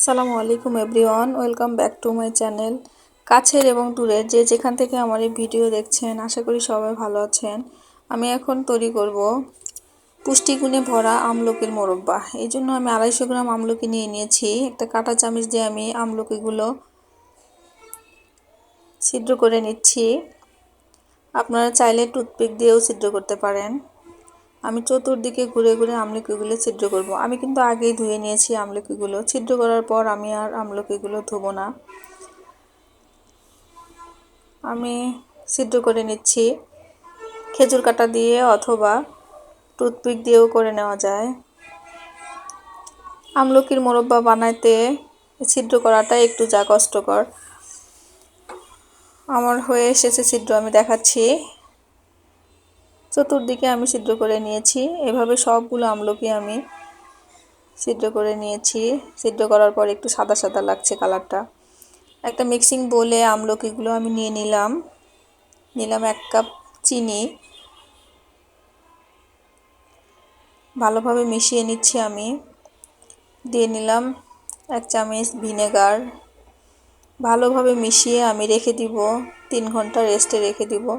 আসসালামু আলাইকুম everyone, welcome back to my channel. কাছের এবং দূরের যে যেখান থেকে আমার এই ভিডিও দেখছেন, আশা করি সবাই ভালো আছেন। আমি এখন তৈরি করব পুষ্টিগুণে ভরা আমলকির মোরব্বা। এই জন্য আমি আড়াইশো গ্রাম আমলকি নিয়ে নিয়েছি। একটা কাঁটা চামচ দিয়ে আমি আমলকিগুলো ছিদ্র করে নিচ্ছি। আপনারা চাইলে টুথপিক দিয়েও ছিদ্র করতে পারেন। আমি চতুর্দিকে ঘুরে ঘুরে আমলকিগুলো ছিদ্র করব। আমি কিন্তু আগেই ধুয়ে নিয়েছি আমলকিগুলো। ছিদ্র করার পর আমি আর আমলকিগুলো ধুবো না। আমি ছিদ্র করে নিচ্ছি। খেজুর কাটা দিয়ে অথবা টুথপিক দিয়েও করে নেওয়া যায়। আমলকির মোরব্বা বানাইতে ছিদ্র করাটা একটু যা কষ্টকর। আমার হয়ে এসেছে ছিদ্র, আমি দেখাচ্ছি। চতুর্দিকে আমি ছিদ্র করে নিয়েছি। এভাবে সবগুলো আমলকি আমি ছিদ্র করে নিয়েছি। ছিদ্র করার পর একটু সাদা সাদা লাগছে কালারটা। একটা মিক্সিং বলে আমলকিগুলো আমি নিয়ে নিলাম। নিলাম এক কাপ চিনি। ভালোভাবে মিশিয়ে নিচ্ছি আমি। দিয়ে নিলাম এক চামচ ভিনেগার। ভালোভাবে মিশিয়ে আমি রেখে দিব। তিন ঘণ্টা রেস্টে রেখে দিব।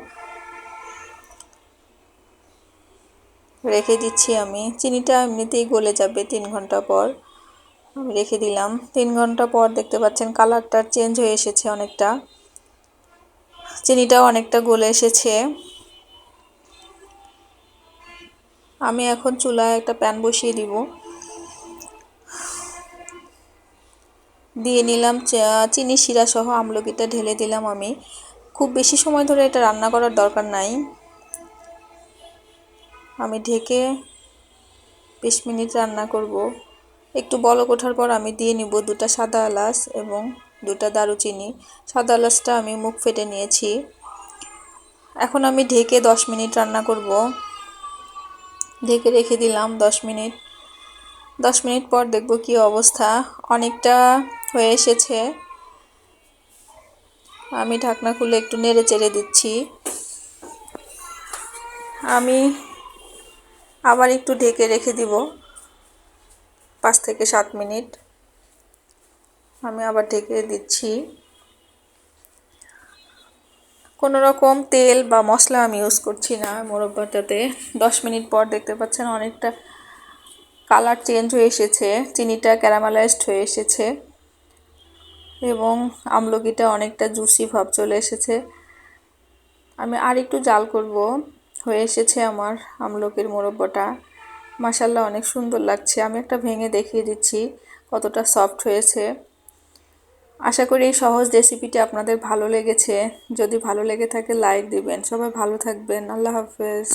রেখে দিচ্ছি আমি। চিনিটা এমনিতেই গলে যাবে তিন ঘণ্টা পর। আমি রেখে দিলাম। তিন ঘণ্টা পর দেখতে পাচ্ছেন কালারটা চেঞ্জ হয়ে এসেছে অনেকটা। চিনিটাও অনেকটা গলে এসেছে। আমি এখন চুলায় একটা প্যান বসিয়ে দিব। দিয়ে নিলাম চিনি শিরা সহ আমলকিটা ঢেলে দিলাম আমি। খুব বেশি সময় ধরে এটা রান্না করার দরকার নাই। আমি ঢেকে বিশ মিনিট রান্না করব। একটু বলক ওঠার পর আমি দিয়ে নিব দুটা সাদা এলাচ এবং দুটা দারুচিনি। সাদা এলাচটা আমি মুখ ফেটে নিয়েছি। এখন আমি ঢেকে দশ মিনিট রান্না করব। ঢেকে রেখে দিলাম দশ মিনিট। দশ মিনিট পর দেখব কি অবস্থা। অনেকটা হয়ে এসেছে। আমি ঢাকনা খুলে একটু নেড়ে চেড়ে দিচ্ছি। আমি আবার একটু ঢেকে রেখে দিব। পাঁচ থেকে সাত মিনিট। আমি আবার ঢেকে দিচ্ছি। কোনো রকম তেল বা মশলা আমি ইউজ করছি না মোরব্বাটাতে। দশ মিনিট পর দেখতে পাচ্ছেন অনেকটা কালার চেঞ্জ হয়ে এসেছে। চিনিটা ক্যারামেলাইজড হয়ে এসেছে। এবং আমলকিটা অনেকটা জুসি ভাব চলে এসেছে। আমি আর একটু জাল করব। হয়ে এসেছে আমার আমলকের মোরব্বটা। মাসাল্লাহ অনেক সুন্দর লাগছে। আমি একটা ভেঙে দেখিয়ে দিচ্ছি কতটা সফট হয়েছে। আশা করি এই সহজ রেসিপিটি আপনাদের ভালো লেগেছে। যদি ভালো লেগে থাকে লাইক দিবেন। সবাই ভালো থাকবেন। আল্লাহ হাফেজ।